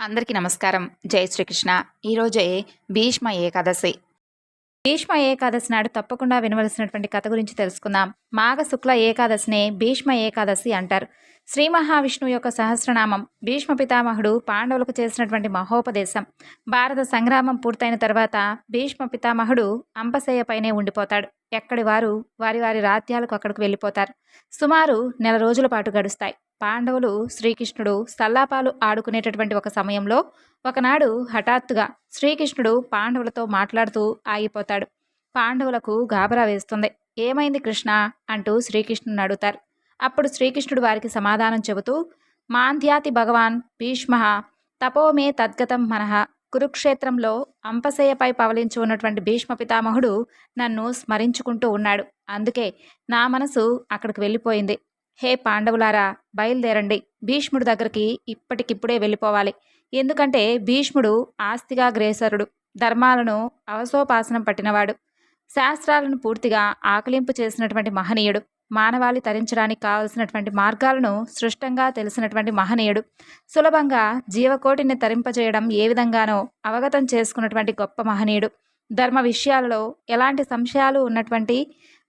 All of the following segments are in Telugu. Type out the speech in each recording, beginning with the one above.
అందరికీ నమస్కారం. జై శ్రీకృష్ణ. ఈరోజే భీష్మ ఏకాదశి. భీష్మ ఏకాదశి నాడు తప్పకుండా వినవలసినటువంటి కథ గురించి తెలుసుకుందాం. మాఘ శుక్ల ఏకాదశినే భీష్మ ఏకాదశి అంటారు. శ్రీ మహావిష్ణువు యొక్క సహస్రనామం భీష్మ పితామహుడు పాండవులకు చేసినటువంటి మహోపదేశం. భారత సంగ్రామం పూర్తయిన తర్వాత భీష్మ పితామహుడు అంపశయ్యపైనే ఉండిపోతాడు. ఎక్కడి వారు వారి వారి రాజ్యాలకు అక్కడికి వెళ్ళిపోతారు. సుమారు నెల రోజుల పాటు గడుస్తాయి. పాండవులు శ్రీకృష్ణుడు సల్లాపాలు ఆడుకునేటటువంటి ఒక సమయంలో ఒకనాడు హఠాత్తుగా శ్రీకృష్ణుడు పాండవులతో మాట్లాడుతూ ఆగిపోతాడు. పాండవులకు గాబరా వేస్తుంది. ఏమైంది కృష్ణ? అంటూ శ్రీకృష్ణుని అడుగుతారు. అప్పుడు శ్రీకృష్ణుడు వారికి సమాధానం చెబుతూ మాంధ్యాతి భగవాన్ భీష్మ తపోమే తద్గతం మనః. కురుక్షేత్రంలో అంపశయ్యపై పవలించి ఉన్నటువంటి భీష్మ పితామహుడు నన్ను స్మరించుకుంటూ ఉన్నాడు. అందుకే నా మనసు అక్కడికి వెళ్ళిపోయింది. హే పాండవులారా బయలుదేరండి. భీష్ముడి దగ్గరికి ఇప్పటికిప్పుడే వెళ్ళిపోవాలి. ఎందుకంటే భీష్ముడు ఆస్తిగా గ్రేసరుడు. ధర్మాలను అవసోపాసనం పట్టినవాడు. శాస్త్రాలను పూర్తిగా ఆకలింపు చేసినటువంటి మహనీయుడు. మానవాళి తరించడానికి కావలసినటువంటి మార్గాలను సృష్టంగా తెలిసినటువంటి మహనీయుడు. సులభంగా జీవకోటిని తరింపజేయడం ఏ విధంగానో అవగతం చేసుకున్నటువంటి గొప్ప మహనీయుడు. ధర్మ విషయాలలో ఎలాంటి సంశయాలు ఉన్నటువంటి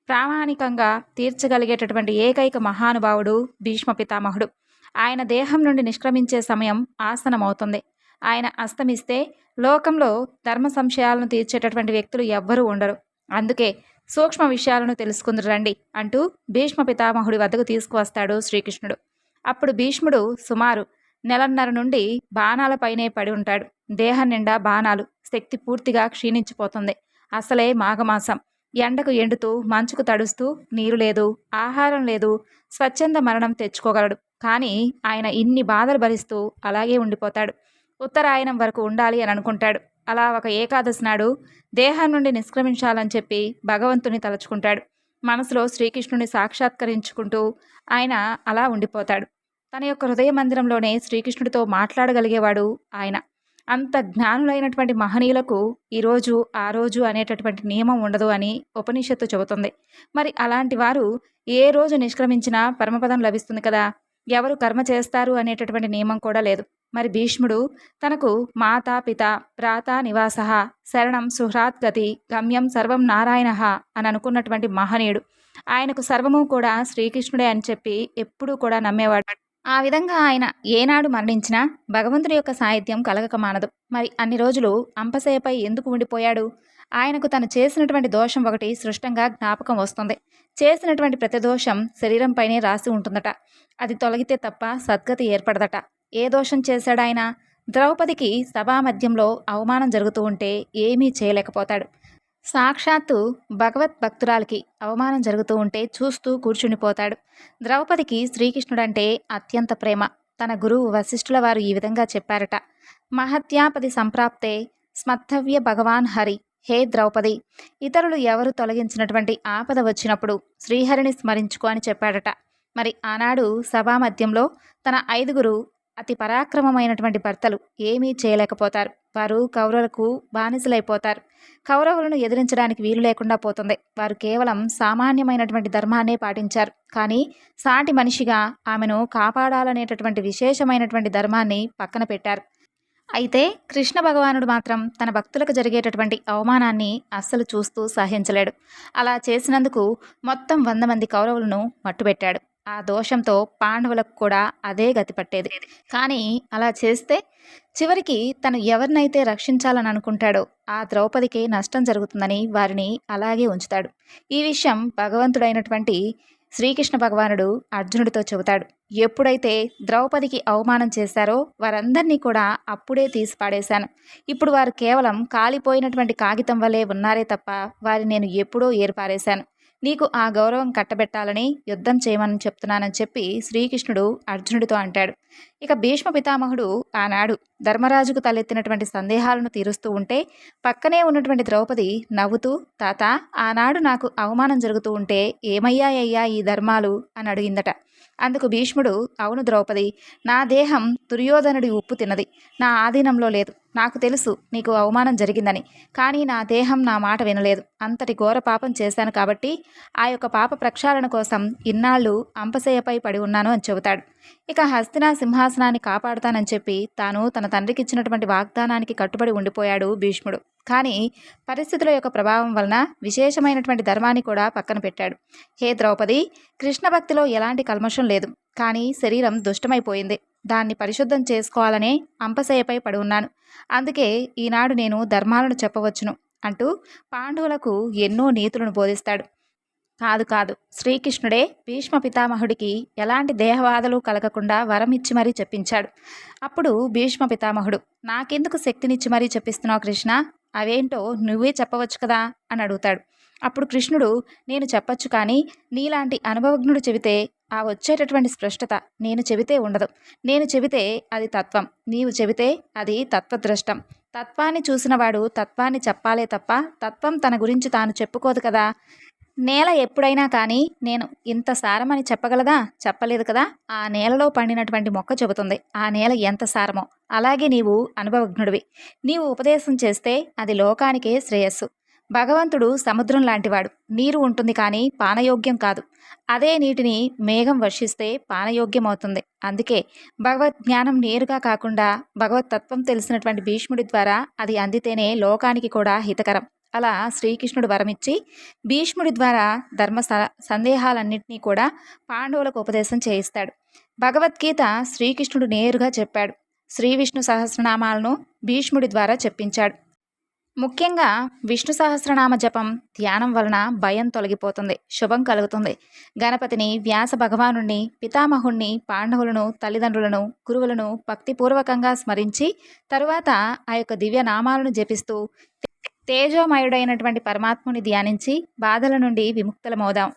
ప్రామాణికంగా తీర్చగలిగేటటువంటి ఏకైక మహానుభావుడు భీష్మ పితామహుడు. ఆయన దేహం నుండి నిష్క్రమించే సమయం ఆసనమవుతుంది. ఆయన అస్తమిస్తే లోకంలో ధర్మ సంశయాలను తీర్చేటటువంటి వ్యక్తులు ఎవ్వరూ ఉండరు. అందుకే సూక్ష్మ విషయాలను తెలుసుకుందరు రండి అంటూ భీష్మ పితామహుడి వద్దకు తీసుకువస్తాడు శ్రీకృష్ణుడు. అప్పుడు భీష్ముడు సుమారు నెలన్నర నుండి బాణాలపైనే పడి ఉంటాడు. దేహం నిండా బాణాలు శక్తి పూర్తిగా క్షీణించిపోతుంది. అసలే మాఘమాసం. ఎండకు ఎండుతూ మంచుకు తడుస్తూ నీరు లేదు ఆహారం లేదు స్వచ్ఛంద మరణం తెచ్చుకోగలడు. కానీ ఆయన ఇన్ని బాధలు భరిస్తూ అలాగే ఉండిపోతాడు. ఉత్తరాయణం వరకు ఉండాలి అని అనుకుంటాడు. అలా ఒక ఏకాదశి నాడు దేహం నుండి నిష్క్రమించాలని చెప్పి భగవంతుని తలుచుకుంటాడు. మనసులో శ్రీకృష్ణుని సాక్షాత్కరించుకుంటూ ఆయన అలా ఉండిపోతాడు. తన యొక్క హృదయ మందిరంలోనే శ్రీకృష్ణుడితో మాట్లాడగలిగేవాడు ఆయన. అంత జ్ఞానులైనటువంటి మహనీయులకు ఈరోజు ఆ రోజు అనేటటువంటి నియమం ఉండదు అని ఉపనిషత్తు చెబుతుంది. మరి అలాంటి వారు ఏ రోజు నిష్క్రమించినా పరమపదం లభిస్తుంది కదా? ఎవరు కర్మ చేస్తారు అనేటటువంటి నియమం కూడా లేదు. మరి భీష్ముడు తనకు మాతా పిత భ్రాత నివాస శరణం సుహ్రాత్ గతి గమ్యం సర్వం నారాయణ అని అనుకున్నటువంటి మహనీయుడు. ఆయనకు సర్వము కూడా శ్రీకృష్ణుడే అని చెప్పి ఎప్పుడూ కూడా నమ్మేవాడు. ఆ విధంగా ఆయన ఏనాడు మరణించినా భగవంతుడి యొక్క సాహిత్యం కలగక మానదు. మరి అన్ని రోజులు అంపశయ్యపై ఎందుకు ఉండిపోయాడు? ఆయనకు తను చేసినటువంటి దోషం ఒకటి సృష్టంగా జ్ఞాపకం వస్తుంది. చేసినటువంటి ప్రతి దోషం శరీరంపైనే రాసి ఉంటుందట. అది తొలగితే తప్ప సద్గతి ఏర్పడదట. ఏ దోషం చేశాడాయన? ద్రౌపదికి సభా మధ్యంలో అవమానం జరుగుతూ ఉంటే ఏమీ చేయలేకపోతాడు. సాక్షాత్తు భగవత్ భక్తురాలికి అవమానం జరుగుతూ ఉంటే చూస్తూ కూర్చుండిపోతాడు. ద్రౌపదికి శ్రీకృష్ణుడంటే అత్యంత ప్రేమ. తన గురువు వశిష్ఠుల వారు ఈ విధంగా చెప్పారట. మహత్యాపది సంప్రాప్తే స్మత్తవ్య భగవాన్ హరి. హే ద్రౌపది! ఇతరులు ఎవరు తొలగించినటువంటి ఆపద వచ్చినప్పుడు శ్రీహరిని స్మరించుకో అని చెప్పాడట. మరి ఆనాడు సభా మధ్యంలో తన ఐదుగురు అతి పరాక్రమమైనటువంటి భర్తలు ఏమీ చేయలేకపోతారు. వారు కౌరవులకు బానిసలైపోతారు. కౌరవులను ఎదిరించడానికి వీలు లేకుండా పోతుంది. వారు కేవలం సామాన్యమైనటువంటి ధర్మాన్నే పాటించారు. కానీ సాటి మనిషిగా ఆమెను కాపాడాలనేటటువంటి విశేషమైనటువంటి ధర్మాన్ని పక్కన పెట్టారు. అయితే కృష్ణ భగవానుడు మాత్రం తన భక్తులకు జరిగేటటువంటి అవమానాన్ని అస్సలు చూస్తూ సహించలేడు. అలా చేసినందుకు మొత్తం వంద మంది కౌరవులను మట్టుబెట్టాడు. ఆ దోషంతో పాండవులకు కూడా అదే గతి పట్టేది. కానీ అలా చేస్తే చివరికి తను ఎవరినైతే రక్షించాలని అనుకుంటాడో ఆ ద్రౌపదికి నష్టం జరుగుతుందని వారిని అలాగే ఉంచుతాడు. ఈ విషయం భగవంతుడైనటువంటి శ్రీకృష్ణ భగవానుడు అర్జునుడితో చెబుతాడు. ఎప్పుడైతే ద్రౌపదికి అవమానం చేశారో వారందరినీ కూడా అప్పుడే తీసి పాడేశాను. ఇప్పుడు వారు కేవలం కాలిపోయినటువంటి కాగితం వల్లే ఉన్నారే తప్ప వారిని నేను ఎప్పుడో ఏర్పారేశాను. నీకు ఆ గౌరవం కట్టబెట్టాలని యుద్ధం చేయమని చెప్తున్నానని చెప్పి శ్రీకృష్ణుడు అర్జునుడితో అంటాడు. ఇక భీష్మ పితామహుడు ఆనాడు ధర్మరాజుకు తలెత్తినటువంటి సందేహాలను తీరుస్తూ ఉంటే పక్కనే ఉన్నటువంటి ద్రౌపది నవ్వుతూ తాత ఆనాడు నాకు అవమానం జరుగుతూ ఉంటే ఏమయ్యాయ్యా ఈ ధర్మాలు? అని అడిగిందట. అందుకు భీష్ముడు అవును ద్రౌపది నా దేహం దుర్యోధనుడి ఉప్పు తిన్నది. నా ఆధీనంలో లేదు. నాకు తెలుసు నీకు అవమానం జరిగిందని. కానీ నా దేహం నా మాట వినలేదు. అంతటి ఘోర పాపం చేశాను కాబట్టి ఆ యొక్క పాప ప్రక్షాళన కోసం ఇన్నాళ్ళు అంపశయ్యపై పడి ఉన్నాను అని చెబుతాడు. ఇక హస్తిన సింహాసనాన్ని కాపాడుతానని చెప్పి తాను తన తండ్రికి ఇచ్చినటువంటి వాగ్దానానికి కట్టుబడి ఉండిపోయాడు భీష్ముడు. కానీ పరిస్థితుల యొక్క ప్రభావం వలన విశేషమైనటువంటి ధర్మాన్ని కూడా పక్కన పెట్టాడు. హే ద్రౌపది కృష్ణ భక్తిలో ఎలాంటి కల్మషం లేదు. కానీ శరీరం దుష్టమైపోయింది. దాన్ని పరిశుద్ధం చేసుకోవాలనే అంపశయ్యపై పడి ఉన్నాను. అందుకే ఈనాడు నేను ధర్మాలను చెప్పవచ్చును అంటూ పాండవులకు ఎన్నో నీతులను బోధిస్తాడు. కాదు కాదు. శ్రీకృష్ణుడే భీష్మ పితామహుడికి ఎలాంటి దేహవాదలు కలగకుండా వరం ఇచ్చి మరీ చెప్పించాడు. అప్పుడు భీష్మ పితామహుడు నాకెందుకు శక్తినిచ్చి మరీ చెప్పిస్తున్నావు కృష్ణ? అవేంటో నువ్వే చెప్పవచ్చు కదా? అని అడుగుతాడు. అప్పుడు కృష్ణుడు నేను చెప్పొచ్చు కానీ నీలాంటి అనుభవజ్ఞుడు చెబితే ఆ వచ్చేటటువంటి స్పష్టత నేను చెబితే ఉండదు. నేను చెబితే అది తత్వం. నీవు చెబితే అది తత్వద్రష్టం. తత్వాన్ని చూసినవాడు తత్వాన్ని చెప్పాలే తప్ప తత్వం తన గురించి తాను చెప్పుకోదు కదా. నేల ఎప్పుడైనా కానీ నేను ఇంత సారమని చెప్పగలదా? చెప్పలేదు కదా? ఆ నేలలో పండినటువంటి మొక్క చెబుతుంది. ఆ నేల ఎంత సారమో. అలాగే నీవు అనుభవజ్ఞుడివి. నీవు ఉపదేశం చేస్తే అది లోకానికే శ్రేయస్సు. భగవంతుడు సముద్రం లాంటివాడు. నీరు ఉంటుంది కానీ పానయోగ్యం కాదు. అదే నీటిని మేఘం వర్షిస్తే పానయోగ్యమవుతుంది. అందుకే భగవత్ జ్ఞానం నేరుగా కాకుండా భగవత్ తత్వం తెలిసినటువంటి భీష్ముడి ద్వారా అది అందితేనే లోకానికి కూడా హితకరం. అలా శ్రీకృష్ణుడు వరమిచ్చి భీష్ముడి ద్వారా ధర్మ స- సందేహాలన్నింటినీ కూడా పాండవులకు ఉపదేశం చేయిస్తాడు. భగవద్గీత శ్రీకృష్ణుడు నేరుగా చెప్పాడు. శ్రీ విష్ణు సహస్రనామాలను భీష్ముడి ద్వారా చెప్పించాడు. ముఖ్యంగా విష్ణు సహస్రనామ జపం ధ్యానం వలన భయం తొలగిపోతుంది శుభం కలుగుతుంది. గణపతిని వ్యాస భగవానుణ్ణి పితామహుణ్ణి పాండవులను తల్లిదండ్రులను గురువులను భక్తిపూర్వకంగా స్మరించి తరువాత ఆ యొక్క దివ్య నామాలను జపిస్తూ తేజోమయుడైనటువంటి పరమాత్ముని ధ్యానించి బాధల నుండి విముక్తులమవుదాం.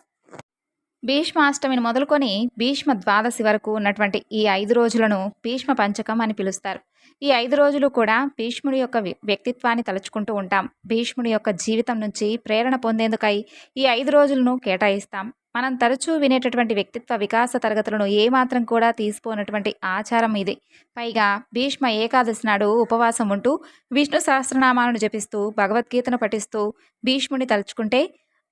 భీష్మాష్టమిని మొదలుకొని భీష్మ ద్వాదశి వరకు ఉన్నటువంటి ఈ ఐదు రోజులను భీష్మ పంచకం అని పిలుస్తారు. ఈ ఐదు రోజులు కూడా భీష్ముడి యొక్క వ్యక్తిత్వాన్ని తలుచుకుంటూ ఉంటాం. భీష్ముడి యొక్క జీవితం నుంచి ప్రేరణ పొందేందుకై ఈ ఐదు రోజులను కేటాయిస్తాం. మనం తరచూ వినేటటువంటి వ్యక్తిత్వ వికాస తరగతులను ఏమాత్రం కూడా తీసిపోనటువంటి ఆచారం ఇది. పైగా భీష్మ ఏకాదశి నాడు ఉపవాసం ఉంటూ విష్ణు సహస్రనామాలను జపిస్తూ భగవద్గీతను పఠిస్తూ భీష్ముని తలుచుకుంటే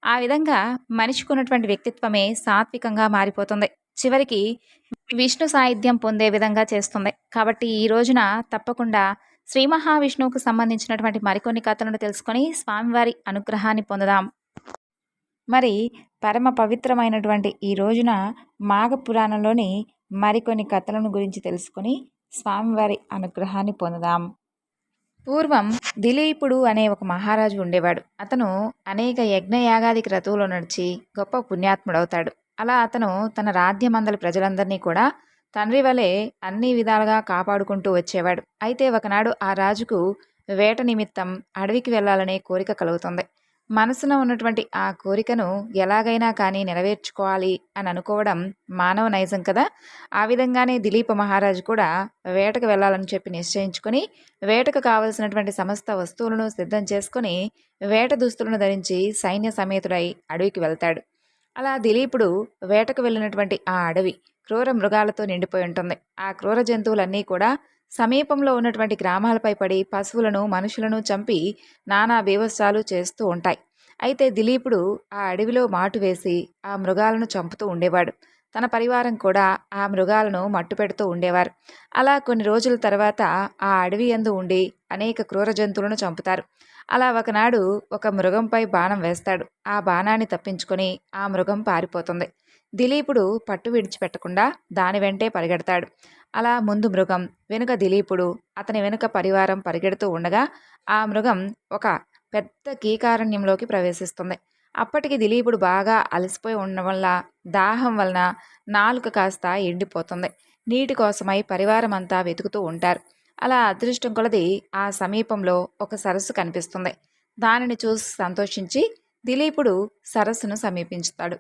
ఆ విధంగా మనిషికున్నటువంటి వ్యక్తిత్వమే సాత్వికంగా మారిపోతుంది. చివరికి విష్ణు సాహిత్యం పొందే విధంగా చేస్తుంది. కాబట్టి ఈ రోజున తప్పకుండా శ్రీ మహావిష్ణువుకు సంబంధించినటువంటి మరికొన్ని కథలను తెలుసుకొని స్వామివారి అనుగ్రహాన్ని పొందుదాం. మరి పరమ పవిత్రమైనటువంటి ఈ రోజున మాఘ పురాణంలోని మరికొన్ని కథలను గురించి తెలుసుకొని స్వామివారి అనుగ్రహాన్ని పొందుదాం. పూర్వం దిలీపుడు అనే ఒక మహారాజు ఉండేవాడు. అతను అనేక యజ్ఞయాగాది క్రతువులో నడిచి గొప్ప పుణ్యాత్ముడవుతాడు. అలా అతను తన రాజ్యమందలి ప్రజలందరినీ కూడా తండ్రి వలె అన్ని విధాలుగా కాపాడుకుంటూ వచ్చేవాడు. అయితే ఒకనాడు ఆ రాజుకు వేట నిమిత్తం అడవికి వెళ్ళాలనే కోరిక కలుగుతుంది. మనసున ఉన్నటువంటి ఆ కోరికను ఎలాగైనా కానీ నెరవేర్చుకోవాలి అని అనుకోవడం మానవ నైజం కదా. ఆ విధంగానే దిలీప మహారాజు కూడా వేటకు వెళ్ళాలని చెప్పి నిశ్చయించుకొని వేటకు కావలసినటువంటి సమస్త వస్తువులను సిద్ధం చేసుకొని వేట దుస్తులను ధరించి సైన్య సమేతుడై అడవికి వెళ్తాడు. అలా దిలీపుడు వేటకు వెళ్ళినటువంటి ఆ అడవి క్రూర మృగాలతో నిండిపోయి ఉంటుంది. ఆ క్రూర జంతువులన్నీ కూడా సమీపంలో ఉన్నటువంటి గ్రామాలపై పడి పశువులను మనుషులను చంపి నానా బీభత్సాలు చేస్తూ ఉంటాయి. అయితే దిలీపుడు ఆ అడవిలో మాటు వేసి ఆ మృగాలను చంపుతూ ఉండేవాడు. తన పరివారం కూడా ఆ మృగాలను మట్టు పెడుతూ ఉండేవారు. అలా కొన్ని రోజుల తర్వాత ఆ అడవి యందు ఉండి అనేక క్రూర జంతువులను చంపుతారు. అలా ఒకనాడు ఒక మృగంపై బాణం వేస్తాడు. ఆ బాణాన్ని తప్పించుకొని ఆ మృగం పారిపోతుంది. దిలీపుడు పట్టు విడిచిపెట్టకుండా దాని వెంటే పరిగెడతాడు. అలా ముందు మృగం వెనుక దిలీపుడు అతని వెనుక పరివారం పరిగెడుతూ ఉండగా ఆ మృగం ఒక పెద్ద కీకారణ్యంలోకి ప్రవేశిస్తుంది. అప్పటికి దిలీపుడు బాగా అలసిపోయి ఉండడం వల్ల దాహం వలన నాలుక కాస్త ఎండిపోతుంది. నీటి కోసమై పరివారం అంతా వెతుకుతూ ఉంటారు. అలా అదృష్టం కొలది ఆ సమీపంలో ఒక సరస్సు కనిపిస్తుంది. దానిని చూసి సంతోషించి దిలీపుడు సరస్సును సమీపించుతాడు.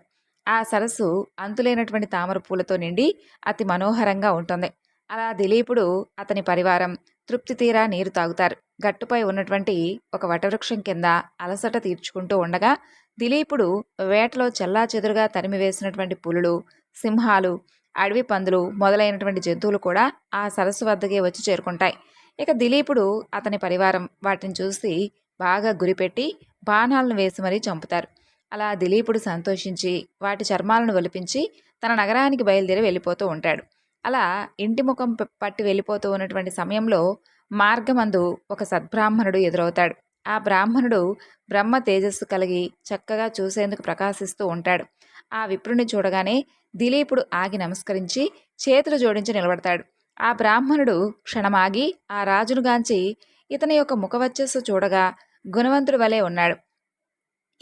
ఆ సరస్సు అంతులేనటువంటి తామర పూలతో నిండి అతి మనోహరంగా ఉంటుంది. అలా దిలీపుడు అతని పరివారం తృప్తి తీరా నీరు తాగుతారు. గట్టుపై ఉన్నటువంటి ఒక వటవృక్షం కింద అలసట తీర్చుకుంటూ ఉండగా దిలీపుడు వేటలో చెల్లా చెదురుగా తరిమివేసినటువంటి పులులు సింహాలు అడవి పందులు మొదలైనటువంటి జంతువులు కూడా ఆ సరస్సు వద్దకే వచ్చి చేరుకుంటాయి. ఇక దిలీపుడు అతని పరివారం వాటిని చూసి బాగా గురిపెట్టి బాణాలను వేసి మరీ చంపుతారు. అలా దిలీపుడు సంతోషించి వాటి చర్మాలను ఒలిపించి తన నగరానికి బయలుదేరి వెళ్ళిపోతూ ఉంటాడు. అలా ఇంటి ముఖం పట్టి వెళ్ళిపోతూ ఉన్నటువంటి సమయంలో మార్గమందు ఒక సద్బ్రాహ్మణుడు ఎదురవుతాడు. ఆ బ్రాహ్మణుడు బ్రహ్మ తేజస్సు కలిగి చక్కగా చూసేందుకు ప్రకాశిస్తూ ఉంటాడు. ఆ విప్రుని చూడగానే దిలీపుడు ఆగి నమస్కరించి చేతులు జోడించి నిలబడతాడు. ఆ బ్రాహ్మణుడు క్షణమాగి ఆ రాజునుగాంచి ఇతని యొక్క ముఖవచ్చస్సు చూడగా గుణవంతుడి వలె ఉన్నాడు.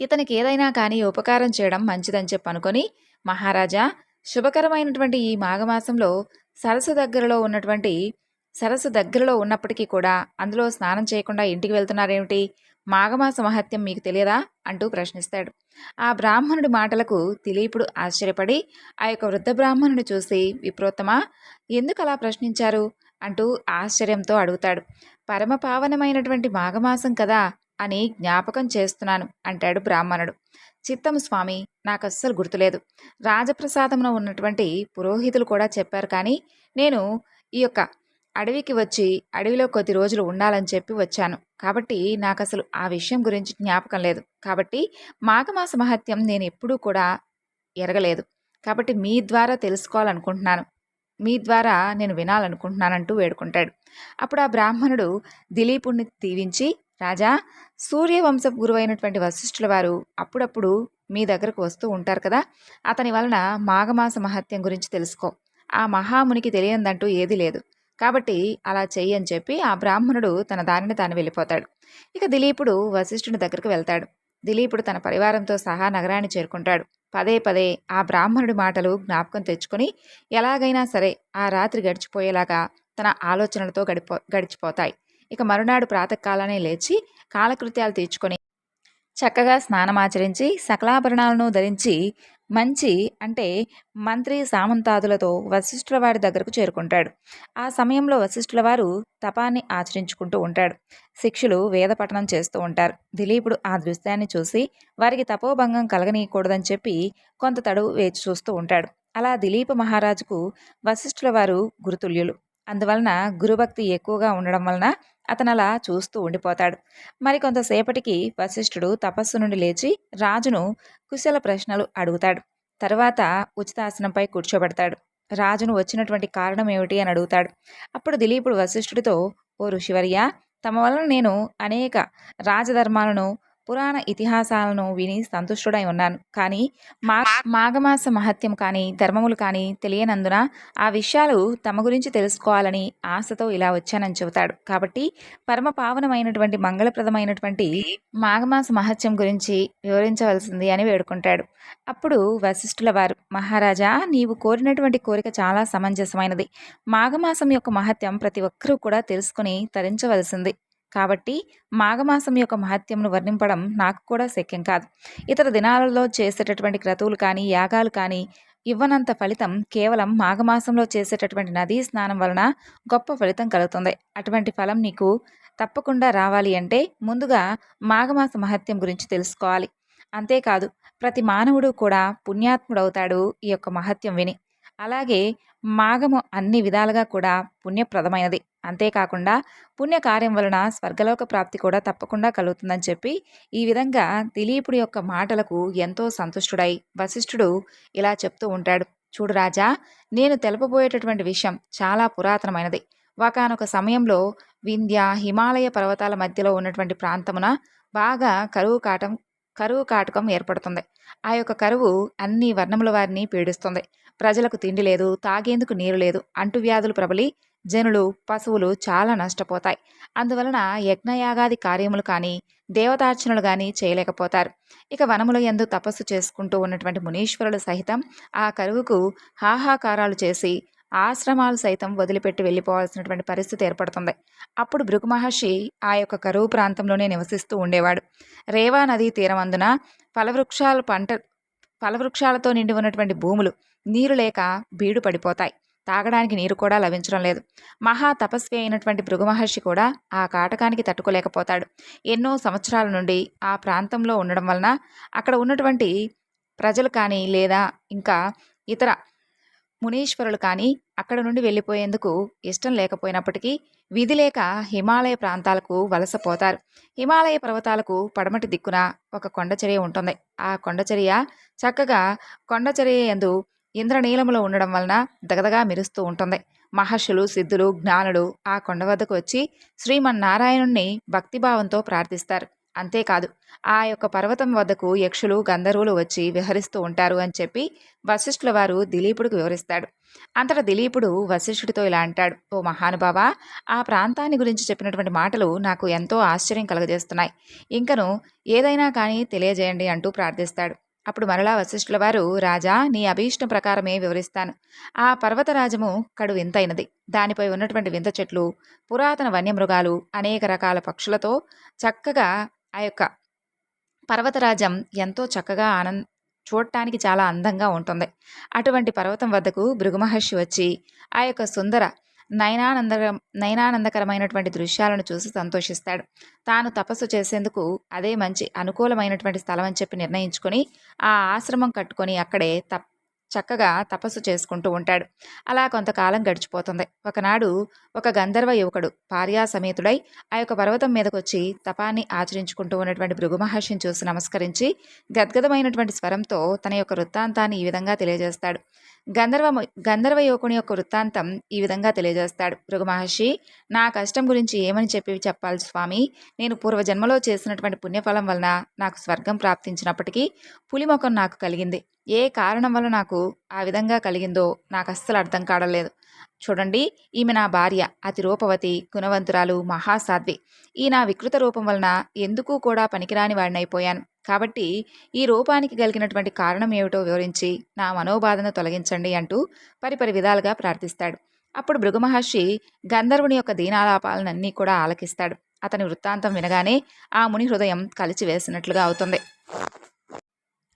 ఇతనికి ఏదైనా కానీ ఉపకారం చేయడం మంచిదని చెప్పి అనుకొని మహారాజా శుభకరమైనటువంటి ఈ మాఘమాసంలో సరస్సు దగ్గరలో ఉన్నటువంటి సరస్సు దగ్గరలో ఉన్నప్పటికీ కూడా అందులో స్నానం చేయకుండా ఇంటికి వెళ్తున్నారేమిటి? మాఘమాస మహత్యం మీకు తెలియదా? అంటూ ప్రశ్నిస్తాడు. ఆ బ్రాహ్మణుడి మాటలకు దిలీపుడు ఆశ్చర్యపడి ఆ యొక్క వృద్ధ బ్రాహ్మణుని చూసి విప్రోత్తమా ఎందుకు అలా ప్రశ్నించారు? అంటూ ఆశ్చర్యంతో అడుగుతాడు. పరమ పావనమైనటువంటి మాఘమాసం కదా అని జ్ఞాపకం చేస్తున్నాను అంటాడు బ్రాహ్మణుడు. చిత్తం స్వామి నాకు అస్సలు గుర్తులేదు. రాజప్రసాదంలో ఉన్నటువంటి పురోహితులు కూడా చెప్పారు కానీ నేను ఈ యొక్క అడవికి వచ్చి అడవిలో కొద్ది రోజులు ఉండాలని చెప్పి వచ్చాను. కాబట్టి నాకు అసలు ఆ విషయం గురించి జ్ఞాపకం లేదు. కాబట్టి మాఘమాస మహత్యం నేను ఎప్పుడూ కూడా ఎరగలేదు. కాబట్టి మీ ద్వారా తెలుసుకోవాలనుకుంటున్నాను. మీ ద్వారా నేను వినాలనుకుంటున్నానంటూ వేడుకుంటాడు. అప్పుడు ఆ బ్రాహ్మణుడు దిలీపుణ్ణి దీవించి రాజా సూర్యవంశపు గురువైనటువంటి వశిష్ఠుల వారు అప్పుడప్పుడు మీ దగ్గరకు వస్తూ ఉంటారు కదా? అతని వలన మాఘమాస మహత్యం గురించి తెలుసుకో. ఆ మహామునికి తెలియందంటూ ఏదీ లేదు. కాబట్టి అలా చెయ్యి అని చెప్పి ఆ బ్రాహ్మణుడు తన దారిని తాను వెళ్ళిపోతాడు. ఇక దిలీపుడు వశిష్ఠుని దగ్గరకు వెళ్తాడు. దిలీపుడు తన పరివారంతో సహా నగరాన్ని చేరుకుంటాడు. పదే పదే ఆ బ్రాహ్మణుడి మాటలు జ్ఞాపకం తెచ్చుకొని ఎలాగైనా సరే ఆ రాత్రి గడిచిపోయేలాగా తన ఆలోచనలతో గడిపో గడిచిపోతాయి. ఇక మరునాడు ప్రాతకాలానే లేచి కాలకృత్యాలు తీర్చుకొని చక్కగా స్నానమాచరించి సకలాభరణాలను ధరించి మంచి అంటే మంత్రి సామంతాదులతో వశిష్ఠుల వారి దగ్గరకు చేరుకుంటాడు. ఆ సమయంలో వశిష్ఠుల వారు తపాన్ని ఆచరించుకుంటూ ఉంటాడు. శిక్షులు వేద పఠనం చేస్తూ ఉంటారు. దిలీపుడు ఆ దృశ్యాన్ని చూసి వారికి తపోభంగం కలగనీయకూడదని చెప్పి కొంత తడువు వేచి చూస్తూ ఉంటాడు. అలా దిలీప మహారాజుకు వశిష్ఠుల వారు గురుతుల్యులు. అందువలన గురుభక్తి ఎక్కువగా ఉండడం వలన అతను అలా చూస్తూ ఉండిపోతాడు. మరి కొంతసేపటికి వశిష్ఠుడు తపస్సు నుండి లేచి రాజును కుశల ప్రశ్నలు అడుగుతాడు. తర్వాత ఉచితాసనంపై కూర్చోబెడతాడు. రాజును వచ్చినటువంటి కారణం ఏమిటి అని అడుగుతాడు. అప్పుడు దిలీపుడు వశిష్ఠుడితో ఓ ఋషివర్య తమ వలన నేను అనేక రాజధర్మాలను పురాణ ఇతిహాసాలను విని సంతుష్టుడై ఉన్నాను. కానీ మా మాఘమాస మహత్యం కానీ ధర్మములు కానీ తెలియనందున ఆ విషయాలు తమ గురించి తెలుసుకోవాలని ఆశతో ఇలా వచ్చానని చెబుతాడు. కాబట్టి పరమ పావనమైనటువంటి మంగళప్రదమైనటువంటి మాఘమాస మహత్యం గురించి వివరించవలసింది అని వేడుకుంటాడు. అప్పుడు వశిష్ఠుల వారు మహారాజా నీవు కోరినటువంటి కోరిక చాలా సమంజసమైనది. మాఘమాసం యొక్క మహత్యం ప్రతి ఒక్కరూ కూడా తెలుసుకుని తరించవలసింది. కాబట్టి మాఘమాసం యొక్క మహత్యంను వర్ణింపడం నాకు కూడా శక్యం కాదు. ఇతర దినాలలో చేసేటటువంటి క్రతువులు కానీ యాగాలు కానీ ఇవ్వనంత ఫలితం కేవలం మాఘమాసంలో చేసేటటువంటి నదీ స్నానం వలన గొప్ప ఫలితం కలుగుతుంది. అటువంటి ఫలం నీకు తప్పకుండా రావాలి అంటే ముందుగా మాఘమాస మహత్యం గురించి తెలుసుకోవాలి. అంతేకాదు ప్రతి మానవుడు కూడా పుణ్యాత్ముడవుతాడు ఈ యొక్క మహత్యం విని. అలాగే మాఘము అన్ని విధాలుగా కూడా పుణ్యప్రదమైనది. అంతేకాకుండా పుణ్యకార్యం వలన స్వర్గలోక ప్రాప్తి కూడా తప్పకుండా కలుగుతుందని చెప్పి ఈ విధంగా దిలీపుడి యొక్క మాటలకు ఎంతో సంతుష్టుడై వశిష్ఠుడు ఇలా చెప్తూ ఉంటాడు. చూడు రాజా నేను తెలపబోయేటటువంటి విషయం చాలా పురాతనమైనది. ఒకనొక సమయంలో వింధ్య హిమాలయ పర్వతాల మధ్యలో ఉన్నటువంటి ప్రాంతమున బాగా కరువు కాటం కరువు కాటకం ఏర్పడుతుంది. ఆ యొక్క కరువు అన్ని వర్ణముల వారిని పీడిస్తుంది. ప్రజలకు తిండి లేదు తాగేందుకు నీరు లేదు అంటువ్యాధులు ప్రబలి జనులు పశువులు చాలా నష్టపోతాయి. అందువలన యజ్ఞయాగాది కార్యములు కానీ దేవతార్చనలు కానీ చేయలేకపోతారు. ఇక వనముల ఎందు తపస్సు చేసుకుంటూ ఉన్నటువంటి మునీశ్వరులు సహితం ఆ కరువుకు హాహాకారాలు చేసి ఆశ్రమాలు సైతం వదిలిపెట్టి వెళ్ళిపోవాల్సినటువంటి పరిస్థితి ఏర్పడుతుంది. అప్పుడు భృగు మహర్షి ఆ యొక్క కరువు ప్రాంతంలోనే నివసిస్తూ ఉండేవాడు. రేవా నదీ తీరమందున ఫలవృక్షాలు పంట ఫలవృక్షాలతో నిండి ఉన్నటువంటి భూములు నీరు లేక బీడు పడిపోతాయి తాగడానికి నీరు కూడా లభించడం లేదు. మహా తపస్వి అయినటువంటి భృగు మహర్షి కూడా ఆ కాటకానికి తట్టుకోలేకపోతాడు. ఎన్నో సంవత్సరాల నుండి ఆ ప్రాంతంలో ఉండడం వలన అక్కడ ఉన్నటువంటి ప్రజలు కానీ లేదా ఇంకా ఇతర మునీశ్వరులు కానీ అక్కడ నుండి వెళ్ళిపోయేందుకు ఇష్టం లేకపోయినప్పటికీ విధి లేక హిమాలయ ప్రాంతాలకు వలసపోతారు హిమాలయ పర్వతాలకు పడమటి దిక్కున ఒక కొండచర్య ఉంటుంది. ఆ కొండచర్య చక్కగా కొండచర్య ఎందు ఇంద్రనీలములో ఉండడం వలన దగదగా మెరుస్తూ ఉంటుంది. మహర్షులు సిద్ధులు జ్ఞానులు ఆ కొండ వద్దకు వచ్చి శ్రీమన్నారాయణుణ్ణి భక్తిభావంతో ప్రార్థిస్తారు. అంతేకాదు ఆ యొక్క పర్వతం వద్దకు యక్షులు గంధర్వులు వచ్చి విహరిస్తూ ఉంటారు అని చెప్పి వశిష్ఠుల వారు దిలీపుడికి వివరిస్తాడు. అంతటా దిలీపుడు వశిష్ఠుడితో ఇలా అంటాడు ఓ మహానుభావ ఆ ప్రాంతాన్ని గురించి చెప్పినటువంటి మాటలు నాకు ఎంతో ఆశ్చర్యం కలుగజేస్తున్నాయి. ఇంకను ఏదైనా కానీ తెలియజేయండి అంటూ ప్రార్థిస్తాడు. అప్పుడు మరలా వశిష్ఠుల వారు రాజా నీ అభీష్టం ప్రకారమే వివరిస్తాను. ఆ పర్వతరాజము కడు వింతైనది. దానిపై ఉన్నటువంటి వింత చెట్లు పురాతన వన్యమృగాలు అనేక రకాల పక్షులతో చక్కగా ఆ యొక్క పర్వతరాజం ఎంతో చక్కగా ఆనంద చూడటానికి చాలా అందంగా ఉంటుంది. అటువంటి పర్వతం వద్దకు భృగు మహర్షి వచ్చి ఆ యొక్క సుందర నయనానంద నయనానందకరమైనటువంటి దృశ్యాలను చూసి సంతోషిస్తాడు. తాను తపస్సు చేసేందుకు అదే మంచి అనుకూలమైనటువంటి స్థలం అని చెప్పి నిర్ణయించుకొని ఆ ఆశ్రమం కట్టుకొని అక్కడే తప్ చక్కగా తపస్సు చేసుకుంటూ ఉంటాడు. అలా కొంతకాలం గడిచిపోతుంది. ఒకనాడు ఒక గంధర్వ యువకుడు పార్యా సమేతుడై ఆ యొక్క పర్వతం మీదకు వచ్చి తపాన్ని ఆచరించుకుంటూ ఉన్నటువంటి భృగు మహర్షిని చూసి నమస్కరించి గద్గదమైనటువంటి స్వరంతో తన యొక్క వృత్తాంతాన్ని ఈ విధంగా తెలియజేస్తాడు. గంధర్వ గంధర్వ యువకుని యొక్క వృత్తాంతం ఈ విధంగా తెలియజేస్తాడు. భృగు మహర్షి నా కష్టం గురించి ఏమని చెప్పి చెప్పాలి స్వామి? నేను పూర్వజన్మలో చేసినటువంటి పుణ్యఫలం వలన నాకు స్వర్గం ప్రాప్తించినప్పటికీ పులిముఖం నాకు కలిగింది. ఏ కారణం వల్ల నాకు ఆ విధంగా కలిగిందో నాకు అస్సలు అర్థం కాడలేదు చూడండి ఈమె నా భార్య అతి రూపవతి గుణవంతురాలు మహాసాధ్వి. ఈ నా వికృత రూపం వలన ఎందుకు కూడా పనికిరాని వాడినైపోయాను. కాబట్టి ఈ రూపానికి కలిగినటువంటి కారణం ఏమిటో వివరించి నా మనోబాధను తొలగించండి అంటూ పరిపరి విధాలుగా ప్రార్థిస్తాడు. అప్పుడు భృగుమహర్షి గంధర్వుని యొక్క దీనాలాపాలనన్నీ కూడా ఆలకిస్తాడు. అతని వృత్తాంతం వినగానే ఆ ముని హృదయం కలిచి వేసినట్లుగా అవుతుంది.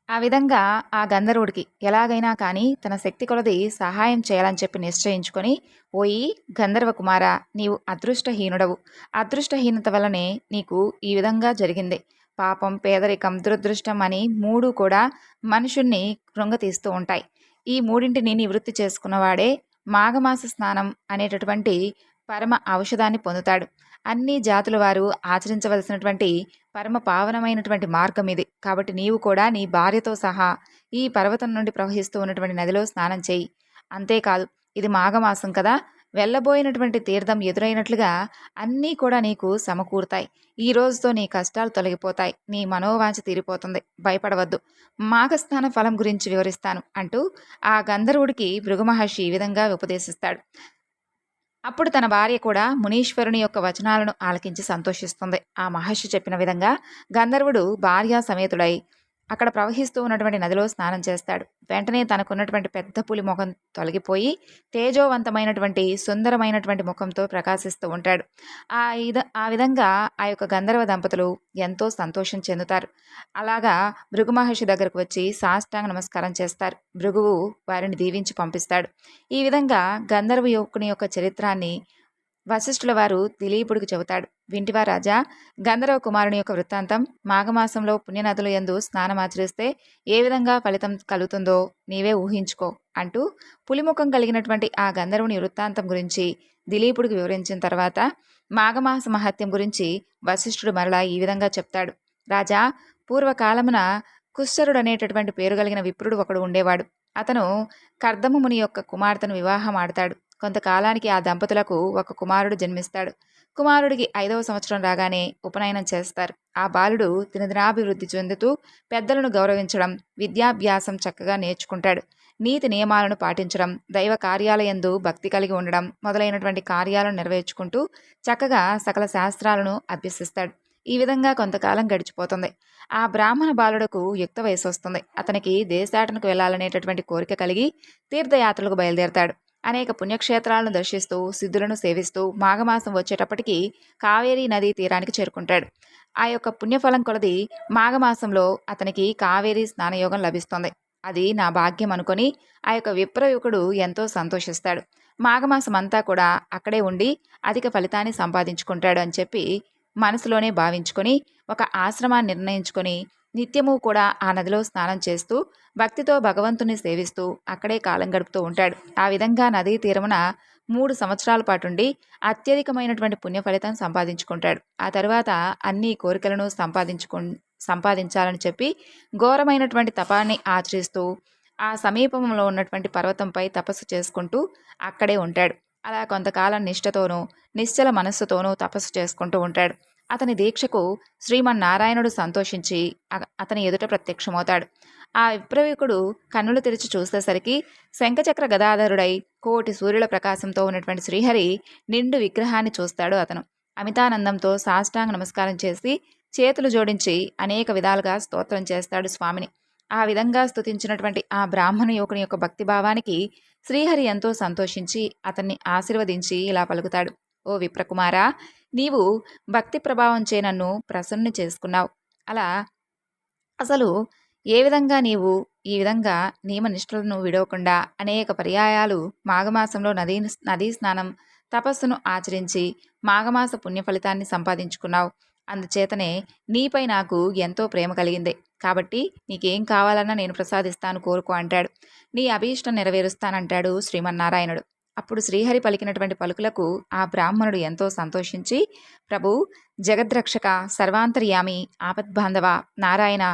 ఆ విధంగా ఆ గంధర్వుడికి ఎలాగైనా కానీ తన శక్తి కొలది సహాయం చేయాలని చెప్పి నిశ్చయించుకొని ఓయి గంధర్వ కుమార నీవు అదృష్టహీనుడవు. అదృష్టహీనత వల్లనే నీకు ఈ విధంగా జరిగింది. పాపం పేదరికం దురదృష్టం అని మూడు కూడా మనుషుణ్ణి కృంగతీస్తూ ఉంటాయి. ఈ మూడింటిని నివృత్తి చేసుకున్నవాడే మాఘమాస స్నానం అనేటటువంటి పరమ ఔషధాన్ని పొందుతాడు. అన్ని జాతుల వారు ఆచరించవలసినటువంటి పరమ పావనమైనటువంటి మార్గం ఇది. కాబట్టి నీవు కూడా నీ భార్యతో సహా ఈ పర్వతం నుండి ప్రవహిస్తూ ఉన్నటువంటి నదిలో స్నానం చేయి. అంతేకాదు ఇది మాఘమాసం కదా వెళ్ళబోయినటువంటి తీర్థం ఎదురైనట్లుగా అన్నీ కూడా నీకు సమకూరుతాయి. ఈ రోజుతో నీ కష్టాలు తొలగిపోతాయి. నీ మనోవాంఛ తీరిపోతుంది. భయపడవద్దు. మాఘస్థాన ఫలం గురించి వివరిస్తాను అంటూ ఆ గంధర్వుడికి భృగుమహర్షి ఈ విధంగా ఉపదేశిస్తాడు. అప్పుడు తన భార్య కూడా మునీశ్వరుని యొక్క వచనాలను ఆలకించి సంతోషిస్తుంది. ఆ మహర్షి చెప్పిన విధంగా గంధర్వుడు భార్య సమేతుడై అక్కడ ప్రవహిస్తూ ఉన్నటువంటి నదిలో స్నానం చేస్తాడు. వెంటనే తనకున్నటువంటి పెద్ద పులి ముఖం తొలగిపోయి తేజోవంతమైనటువంటి సుందరమైనటువంటి ముఖంతో ప్రకాశిస్తూ ఉంటాడు. ఆ ఇద ఆ విధంగా ఆ యొక్క గంధర్వ దంపతులు ఎంతో సంతోషం చెందుతారు. అలాగా భృగు మహర్షి దగ్గరకు వచ్చి సాష్టాంగ నమస్కారం చేస్తారు. భృగువు వారిని దీవించి పంపిస్తాడు. ఈ విధంగా గంధర్వ యువకుని యొక్క చరిత్రాన్ని వశిష్ఠుల వారు దిలీపుడికి చెబుతాడు. వింటివా రాజా గంధర్వ కుమారుని యొక్క వృత్తాంతం మాఘమాసంలో పుణ్యనదులు ఎందు స్నానమాచరిస్తే ఏ విధంగా ఫలితం కలుగుతుందో నీవే ఊహించుకో అంటూ పులిముఖం కలిగినటువంటి ఆ గంధర్వుని వృత్తాంతం గురించి దిలీపుడికి వివరించిన తర్వాత మాఘమాస మహత్యం గురించి వశిష్ఠుడు మరలా ఈ విధంగా చెప్తాడు. రాజా పూర్వకాలమున కుశ్చరుడు అనేటటువంటి పేరు కలిగిన విప్రుడు ఒకడు ఉండేవాడు. అతను కర్దముని యొక్క కుమార్తెను వివాహం ఆడతాడు. కొంతకాలానికి ఆ దంపతులకు ఒక కుమారుడు జన్మిస్తాడు. కుమారుడికి ఐదవ సంవత్సరం రాగానే ఉపనయనం చేస్తారు. ఆ బాలుడు దినదినాభివృద్ధి చెందుతూ పెద్దలను గౌరవించడం విద్యాభ్యాసం చక్కగా నేర్చుకుంటాడు. నీతి నియమాలను పాటించడం దైవ కార్యాలయందు భక్తి కలిగి ఉండడం మొదలైనటువంటి కార్యాలను నెరవేర్చుకుంటూ చక్కగా సకల శాస్త్రాలను అభ్యసిస్తాడు. ఈ విధంగా కొంతకాలం గడిచిపోతుంది. ఆ బ్రాహ్మణ బాలుడకు యుక్త వయసు వస్తుంది. అతనికి దేశాటనకు వెళ్ళాలనేటటువంటి కోరిక కలిగి తీర్థయాత్రలకు బయలుదేరతాడు. అనేక పుణ్యక్షేత్రాలను దర్శిస్తూ సిద్ధులను సేవిస్తూ మాఘమాసం వచ్చేటప్పటికి కావేరీ నదీ తీరానికి చేరుకుంటాడు. ఆ యొక్క పుణ్యఫలం కొలది మాఘమాసంలో అతనికి కావేరీ స్నానయోగం లభిస్తుంది. అది నా భాగ్యం అనుకొని ఆ యొక్క విప్రయుకుడు ఎంతో సంతోషిస్తాడు. మాఘమాసం అంతా కూడా అక్కడే ఉండి అధిక ఫలితాన్ని సంపాదించుకుంటాడు అని చెప్పి మనసులోనే భావించుకొని ఒక ఆశ్రమాన్ని నిర్ణయించుకొని నిత్యము కూడా ఆ నదిలో స్నానం చేస్తూ భక్తితో భగవంతుని సేవిస్తూ అక్కడే కాలం గడుపుతూ ఉంటాడు. ఆ విధంగా నదీ తీరమున మూడు సంవత్సరాల పాటుండి అత్యధికమైనటువంటి పుణ్య ఫలితం సంపాదించుకుంటాడు. ఆ తర్వాత అన్ని కోరికలను సంపాదించుకు సంపాదించాలని చెప్పి ఘోరమైనటువంటి తపాన్ని ఆచరిస్తూ ఆ సమీపంలో ఉన్నటువంటి పర్వతంపై తపస్సు చేసుకుంటూ అక్కడే ఉంటాడు. అలా కొంతకాలం నిష్ఠతోనూ నిశ్చల మనస్సుతోనూ తపస్సు చేసుకుంటూ ఉంటాడు. అతని దీక్షకు శ్రీమన్నారాయణుడు సంతోషించి అతని ఎదుట ప్రత్యక్షమవుతాడు. ఆ విప్రవీకుడు కన్నులు తెరిచి చూసేసరికి శంఖచక్ర గదాధరుడై కోటి సూర్యుల ప్రకాశంతో ఉన్నటువంటి శ్రీహరి నిండు విగ్రహాన్ని చూస్తాడు అతను. అమితానందంతో సాష్టాంగ నమస్కారం చేసి చేతులు జోడించి అనేక విధాలుగా స్తోత్రం చేస్తాడు స్వామిని. ఆ విధంగా స్తుతించినటువంటి ఆ బ్రాహ్మణ యువకుని యొక్క భక్తిభావానికి శ్రీహరి ఎంతో సంతోషించి అతన్ని ఆశీర్వదించి ఇలా పలుకుతాడు. ఓ విప్రకుమారా నీవు భక్తి ప్రభావంచే నన్ను ప్రసన్న చేసుకున్నావు. అలా అసలు ఏ విధంగా నీవు ఈ విధంగా నియమనిష్టలను విడవకుండా అనేక పర్యాయాలు మాఘమాసంలో నదీ నదీ స్నానం తపస్సును ఆచరించి మాఘమాస పుణ్య ఫలితాన్ని సంపాదించుకున్నావు. అందుచేతనే నీపై నాకు ఎంతో ప్రేమ కలిగింది. కాబట్టి నీకేం కావాలన్నా నేను ప్రసాదిస్తాను కోరుకో అంటాడు. నీ అభీష్టం నెరవేరుస్తానంటాడు శ్రీమన్నారాయణుడు. అప్పుడు శ్రీహరి పలికినటువంటి పలుకులకు ఆ బ్రాహ్మణుడు ఎంతో సంతోషించి ప్రభు జగద్రక్షక సర్వాంతర్యామి ఆపద్బాంధవ నారాయణ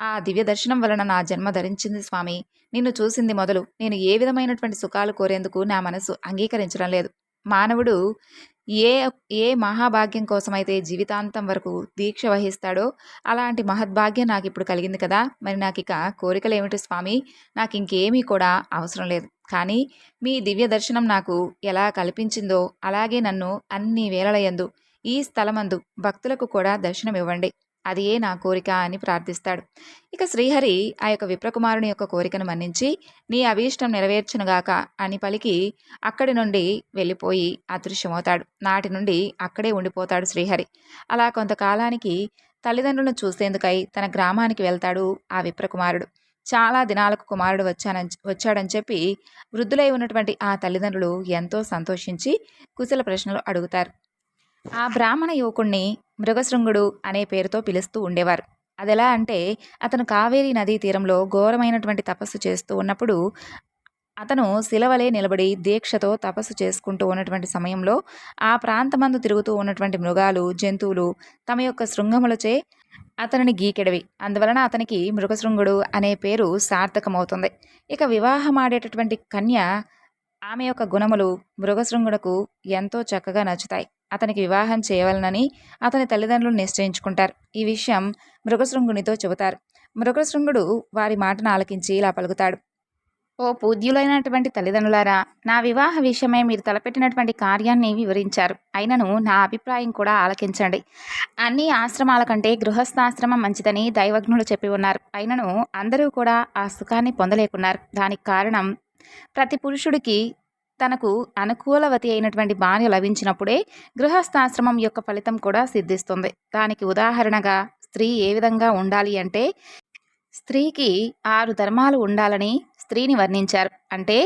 ఆ దివ్య దర్శనం వలన నా జన్మ ధరించింది స్వామి. నిన్ను చూసింది మొదలు. నేను ఏ విధమైనటువంటి సుఖాలు కోరేందుకు నా మనసు అంగీకరించడం లేదు. మానవుడు ఏ ఏ మహాభాగ్యం కోసమైతే జీవితాంతం వరకు దీక్ష వహిస్తాడో అలాంటి మహద్భాగ్యం నాకు ఇప్పుడు కలిగింది కదా. మరి నాకు ఇక కోరికలు ఏమిటి స్వామి? నాకు ఇంకేమీ కూడా అవసరం లేదు. కానీ మీ దివ్య దర్శనం నాకు ఎలా కల్పించిందో అలాగే నన్ను అన్ని వేళలయందు ఈ స్థలమందు భక్తులకు కూడా దర్శనం ఇవ్వండి అది ఏ నా కోరిక అని ప్రార్థిస్తాడు. ఇక శ్రీహరి ఆ యొక్క విప్రకుమారుని యొక్క కోరికను మన్నించి నీ అభీష్టం నెరవేర్చునుగాక అని పలికి అక్కడి నుండి వెళ్ళిపోయి అదృశ్యమవుతాడు. నాటి నుండి అక్కడే ఉండిపోతాడు శ్రీహరి. అలా కొంతకాలానికి తల్లిదండ్రులను చూసేందుకై తన గ్రామానికి వెళ్తాడు ఆ విప్రకుమారుడు. చాలా దినాలకు కుమారుడు వచ్చానని వచ్చాడని చెప్పి వృద్ధులై ఉన్నటువంటి ఆ తల్లిదండ్రులు ఎంతో సంతోషించి కుశల ప్రశ్నలు అడుగుతారు. ఆ బ్రాహ్మణ యువకుణ్ణి మృగశృంగుడు అనే పేరుతో పిలుస్తూ ఉండేవారు. అదెలా అంటే అతను కావేరీ నదీ తీరంలో ఘోరమైనటువంటి తపస్సు చేస్తూ ఉన్నప్పుడు అతను శిలవలే నిలబడి దీక్షతో తపస్సు చేసుకుంటూ ఉన్నటువంటి సమయంలో ఆ ప్రాంతమందు తిరుగుతూ ఉన్నటువంటి మృగాలు జంతువులు తమ యొక్క శృంగములచే అతనిని గీకెడవి. అందువలన అతనికి మృగశృంగుడు అనే పేరు సార్థకమవుతుంది. ఇక వివాహమాడేటటువంటి కన్య ఆమె యొక్క గుణములు మృగశృంగుడకు ఎంతో చక్కగా నచ్చుతాయి. అతనికి వివాహం చేయవలనని అతని తల్లిదండ్రులు నిశ్చయించుకుంటారు. ఈ విషయం మృగశృంగునితో చెబుతారు. మృగశృంగుడు వారి మాటను ఆలకించి ఇలా పలుకుతాడు. ఓ పూజ్యులైనటువంటి తల్లిదండ్రులారా నా వివాహ విషయమై మీరు తలపెట్టినటువంటి కార్యాన్ని వివరించారు. అయినను నా అభిప్రాయం కూడా ఆలకించండి. అన్ని ఆశ్రమాల కంటే గృహస్థాశ్రమం మంచిదని దైవజ్ఞులు చెప్పి ఉన్నారు. అయినను అందరూ కూడా ఆ సుఖాన్ని పొందలేకున్నారు. దానికి కారణం ప్రతి పురుషుడికి తనకు అనుకూలవతి అయినటువంటి భార్య లభించినప్పుడే గృహస్థాశ్రమం యొక్క ఫలితం కూడా సిద్ధిస్తుంది. దానికి ఉదాహరణగా స్త్రీ ఏ విధంగా ఉండాలి అంటే స్త్రీకి ఆరు ధర్మాలు ఉండాలని స్త్రీని వర్ణించారు. అంటే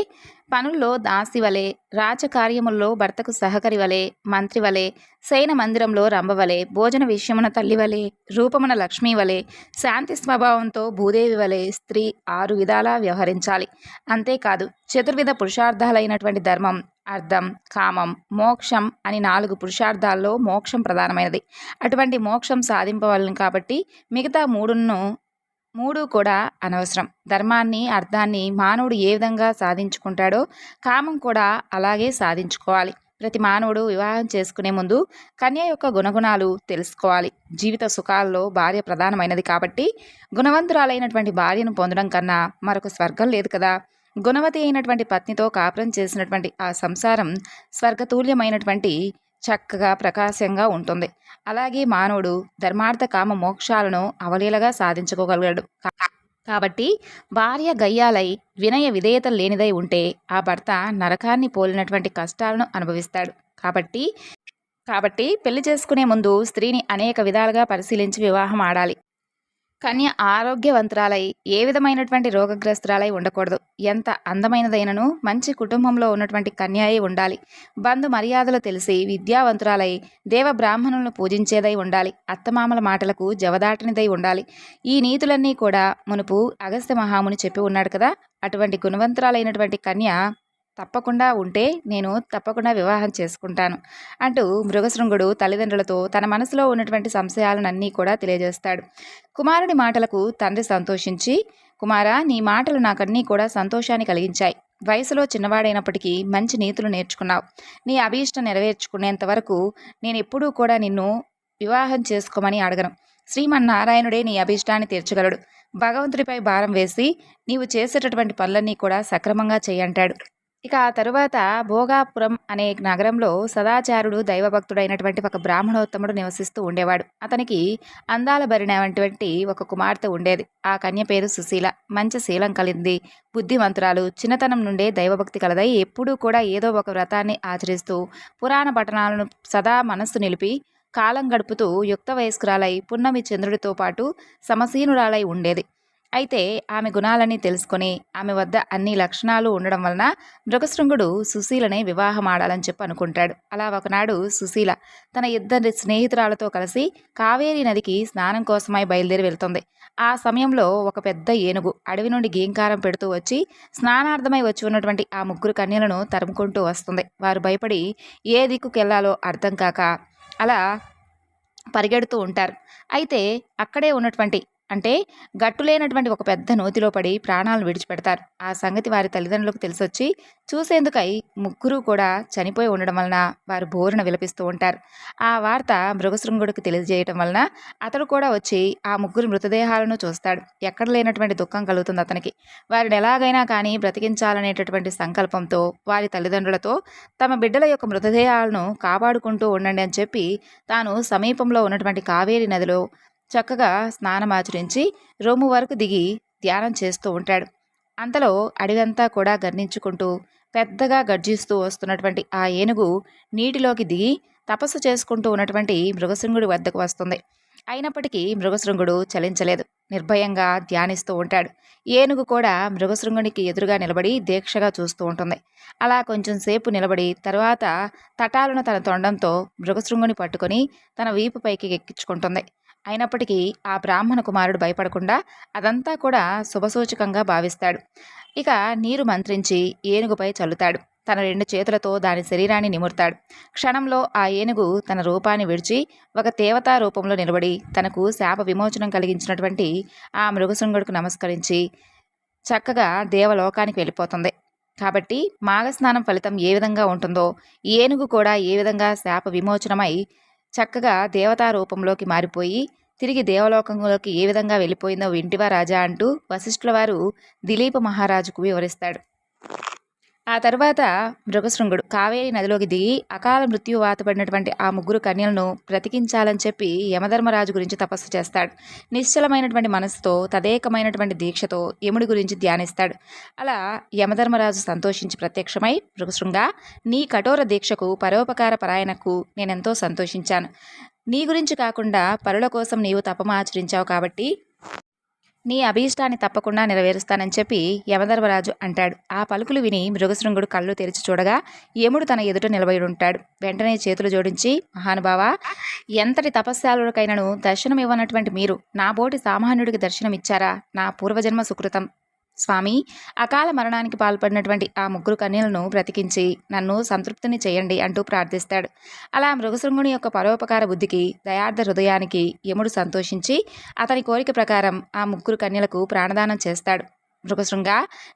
పనుల్లో దాసి వలె రాజకార్యముల్లో భర్తకు సహకరి వలె మంత్రి వలె శయన మందిరంలో రంభవలె భోజన విషయమున తల్లి వలె రూపమున లక్ష్మీ వలె శాంతి స్వభావంతో భూదేవి వలె స్త్రీ ఆరు విధాలా వ్యవహరించాలి. అంతేకాదు చతుర్విధ పురుషార్థాలైనటువంటి ధర్మం అర్థం కామం మోక్షం అని నాలుగు పురుషార్థాల్లో మోక్షం ప్రధానమైనది. అటువంటి మోక్షం సాధింపవలను కాబట్టి మిగతా మూడును మూడు కూడా అనవసరం. ధర్మాన్ని అర్థాన్ని మానవుడు ఏ విధంగా సాధించుకుంటాడో కామం కూడా అలాగే సాధించుకోవాలి. ప్రతి మానవుడు వివాహం చేసుకునే ముందు కన్య యొక్క గుణగుణాలు తెలుసుకోవాలి. జీవిత సుఖాల్లో భార్య ప్రధానమైనది కాబట్టి గుణవంతురాలైనటువంటి భార్యను పొందడం కన్నా మరొక స్వర్గం లేదు కదా. గుణవతి అయినటువంటి పత్నితో కాపురం చేసినటువంటి ఆ సంసారం స్వర్గతుల్యమైనటువంటి చక్కగా ప్రకాశంగా ఉంటుంది. అలాగే మానవుడు ధర్మార్థ కామ మోక్షాలను అవలీలగా సాధించుకోగలడు. కాబట్టి భార్య గయ్యాలై వినయ విధేయత లేనిదై ఉంటే ఆ భర్త నరకాన్ని పోలినటువంటి కష్టాలను అనుభవిస్తాడు. కాబట్టి కాబట్టి పెళ్ళి చేసుకునే ముందు స్త్రీని అనేక విధాలుగా పరిశీలించి వివాహం ఆడాలి. కన్య ఆరోగ్యవంతురాలై ఏ విధమైనటువంటి రోగగ్రస్తురాలై ఉండకూడదు. ఎంత అందమైనదైనను మంచి కుటుంబంలో ఉన్నటువంటి కన్య అయి ఉండాలి. బంధు మర్యాదలు తెలిసి విద్యావంతురాలై దేవ బ్రాహ్మణులను పూజించేదై ఉండాలి. అత్తమామల మాటలకు జవదాటనిదై ఉండాలి. ఈ నీతులన్నీ కూడా మునుపు అగస్త్య మహాముని చెప్పి ఉన్నాడు కదా? అటువంటి గుణవంతురాలైనటువంటి కన్య తప్పకుండా ఉంటే నేను తప్పకుండా వివాహం చేసుకుంటాను అంటూ మృగశృంగుడు తల్లిదండ్రులతో తన మనసులో ఉన్నటువంటి సంశయాలనన్నీ కూడా తెలియజేస్తాడు. కుమారుడి మాటలకు తండ్రి సంతోషించి కుమారా నీ మాటలు నాకన్నీ కూడా సంతోషాన్ని కలిగించాయి. వయసులో చిన్నవాడైనప్పటికీ మంచి నీతులు నేర్చుకున్నావు. నీ అభీష్టం నెరవేర్చుకునేంత వరకు నేను ఎప్పుడూ కూడా నిన్ను వివాహం చేసుకోమని అడగను. శ్రీమన్నారాయణుడే నీ అభీష్టాన్ని తీర్చగలడు. భగవంతుడిపై భారం వేసి నీవు చేసేటటువంటి పనులన్నీ కూడా సక్రమంగా చేయంటాడు ఇక ఆ తరువాత భోగాపురం అనే నగరంలో సదాచారుడు దైవభక్తుడైనటువంటి ఒక బ్రాహ్మణోత్తముడు నివసిస్తూ ఉండేవాడు. అతనికి అందాల భరినటువంటి ఒక కుమార్తె ఉండేది. ఆ కన్య పేరు సుశీల. మంచి శీలం కలింది. బుద్ధిమంతురాలు. చిన్నతనం నుండే దైవభక్తి కలదై ఎప్పుడూ కూడా ఏదో ఒక వ్రతాన్ని ఆచరిస్తూ పురాణ పట్టణాలను సదా మనస్సు నిలిపి కాలం గడుపుతూ యుక్త వయస్కురాలై పున్నమి చంద్రుడితో పాటు సమసీనురాలై ఉండేది. అయితే ఆమె గుణాలని తెలుసుకొని ఆమె వద్ద అన్ని లక్షణాలు ఉండడం వలన మృగశృంగుడు సుశీలని వివాహం ఆడాలని చెప్పి అనుకుంటాడు. అలా ఒకనాడు సుశీల తన ఇద్దరి స్నేహితురాలతో కలిసి కావేరీ నదికి స్నానం కోసమై బయలుదేరి వెళ్తుంది. ఆ సమయంలో ఒక పెద్ద ఏనుగు అడవి నుండి గీంకారం పెడుతూ వచ్చి స్నానార్థమై వచ్చి ఉన్నటువంటి ఆ ముగ్గురు కన్యలను తరుముకుంటూ వస్తుంది. వారు భయపడి ఏ దిక్కుకెళ్ళాలో అర్థం కాక అలా పరిగెడుతూ ఉంటారు. అయితే అక్కడే ఉన్నటువంటి అంటే గట్టు లేనటువంటి ఒక పెద్ద నోతిలో పడి ప్రాణాలను విడిచిపెడతారు. ఆ సంగతి వారి తల్లిదండ్రులకు తెలిసొచ్చి చూసేందుకై ముగ్గురు కూడా చనిపోయి ఉండడం వలన వారు బోరున విలపిస్తూ ఉంటారు. ఆ వార్త మృగశృంగుడికి తెలియజేయటం వలన అతడు కూడా వచ్చి ఆ ముగ్గురు మృతదేహాలను చూస్తాడు. ఎక్కడ లేనటువంటి దుఃఖం కలుగుతుంది అతనికి. వారిని ఎలాగైనా కానీ బ్రతికించాలనేటటువంటి సంకల్పంతో వారి తల్లిదండ్రులతో తమ బిడ్డల యొక్క మృతదేహాలను కాపాడుకుంటూ ఉండండి అని చెప్పి తాను సమీపంలో ఉన్నటువంటి కావేరి నదిలో చక్కగా స్నానమాచరించి రూము వరకు దిగి ధ్యానం చేస్తూ ఉంటాడు. అంతలో అడిగంతా కూడా గర్ణించుకుంటూ పెద్దగా గర్జిస్తూ వస్తున్నటువంటి ఆ ఏనుగు నీటిలోకి దిగి తపస్సు చేసుకుంటూ ఉన్నటువంటి మృగశృంగుడి వద్దకు వస్తుంది. అయినప్పటికీ మృగశృంగుడు చలించలేదు. నిర్భయంగా ధ్యానిస్తూ ఉంటాడు. ఏనుగు కూడా మృగశృంగునికి ఎదురుగా నిలబడి దీక్షగా చూస్తూ ఉంటుంది. అలా కొంచెం సేపు నిలబడి తర్వాత తటాలను తన తొండంతో మృగశృంగుని పట్టుకొని తన వీపుపైకి ఎక్కించుకుంటుంది. అయినప్పటికీ ఆ బ్రాహ్మణ కుమారుడు భయపడకుండా అదంతా కూడా శుభసూచకంగా భావిస్తాడు. ఇక నీరు మంత్రించి ఏనుగుపై చల్లుతాడు. తన రెండు చేతులతో దాని శరీరాన్ని నిమురుతాడు. క్షణంలో ఆ ఏనుగు తన రూపాన్ని విడిచి ఒక దేవతా రూపంలో నిలబడి తనకు శాప విమోచనం కలిగించినటువంటి ఆ మృగశృంగుడికి నమస్కరించి చక్కగా దేవలోకానికి వెళ్ళిపోతుంది. కాబట్టి మాఘస్నానం ఫలితం ఏ విధంగా ఉంటుందో ఏనుగు కూడా ఏ విధంగా శాప విమోచనమై చక్కగా దేవతా రూపంలోకి మారిపోయి తిరిగి దేవలోకంలోకి ఏ విధంగా వెళ్ళిపోయిందో వింటివా రాజా అంటూ వశిష్ఠుల వారు దిలీప మహారాజుకు వివరిస్తాడు. ఆ తర్వాత మృగశృంగుడు కావేరి నదిలోకి దిగి అకాల మృత్యు వాతపడినటువంటి ఆ ముగ్గురు కన్యలను బ్రతికించాలని చెప్పి యమధర్మరాజు గురించి తపస్సు చేస్తాడు. నిశ్చలమైనటువంటి మనసుతో తదేకమైనటువంటి దీక్షతో యముడి గురించి ధ్యానిస్తాడు. అలా యమధర్మరాజు సంతోషించి ప్రత్యక్షమై మృగశృంగ నీ కఠోర దీక్షకు పరోపకార పరాయణకు నేనెంతో సంతోషించాను. నీ గురించి కాకుండా పరుల కోసం నీవు తపమాచరించావు కాబట్టి నీ అభీష్టాన్ని తప్పకుండా నెరవేరుస్తానని చెప్పి యమధర్మరాజు అంటాడు. ఆ పలుకులు విని మృగశృంగుడు కళ్ళు తెరిచి చూడగా యముడు తన ఎదుట నిలబడి ఉంటాడు వెంటనే చేతులు జోడించి మహానుభావ ఎంతటి తపస్సాలుడికైనను దర్శనం ఇవ్వనటువంటి మీరు నా బోటి సామాన్యుడికి దర్శనమిచ్చారా? నా పూర్వజన్మ సుకృతం. స్వామి అకాల మరణానికి పాల్పడినటువంటి ఆ ముగ్గురు కన్యలను బ్రతికించి నన్ను సంతృప్తిని చేయండి అంటూ ప్రార్థిస్తాడు. అలా మృగశృంగుని యొక్క పరోపకార బుద్ధికి దయార్థ హృదయానికి యముడు సంతోషించి అతని కోరిక ప్రకారం ఆ ముగ్గురు కన్యలకు ప్రాణదానం చేస్తాడు. మృగశృంగ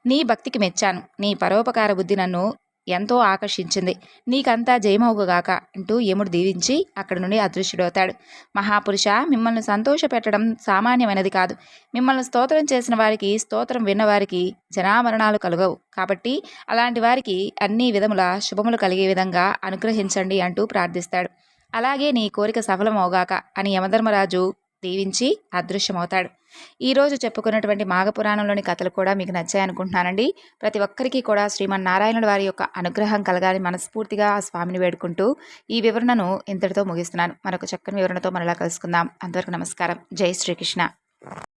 నీ భక్తికి మెచ్చాను. నీ పరోపకార బుద్ధి నన్ను ఎంతో ఆకర్షించింది. నీకంతా జయమవుగాక అంటూ యముడు దీవించి అక్కడి నుండి అదృశ్యుడవుతాడు మహాపురుష మిమ్మల్ని సంతోషపెట్టడం సామాన్యమైనది కాదు. మిమ్మల్ని స్తోత్రం చేసిన వారికి స్తోత్రం విన్నవారికి జనామరణాలు కలుగవు. కాబట్టి అలాంటి వారికి అన్ని విధముల శుభములు కలిగే విధంగా అనుగ్రహించండి అంటూ ప్రార్థిస్తాడు. అలాగే నీ కోరిక సఫలమవుగాక అని యమధర్మరాజు దీవించి అదృశ్యమవుతాడు. ఈరోజు చెప్పుకున్నటువంటి మాఘపురాణంలోని కథలు కూడా మీకు నచ్చాయనుకుంటున్నానండి ప్రతి ఒక్కరికి కూడా శ్రీమన్నారాయణుడు వారి యొక్క అనుగ్రహం కలగాలి మనస్ఫూర్తిగా ఆ స్వామిని వేడుకుంటూ ఈ వివరణను ఇంతటితో ముగిస్తున్నాను. మరొక చక్కని వివరణతో మనలా కలుసుకుందాం. అంతవరకు నమస్కారం. జై శ్రీకృష్ణ.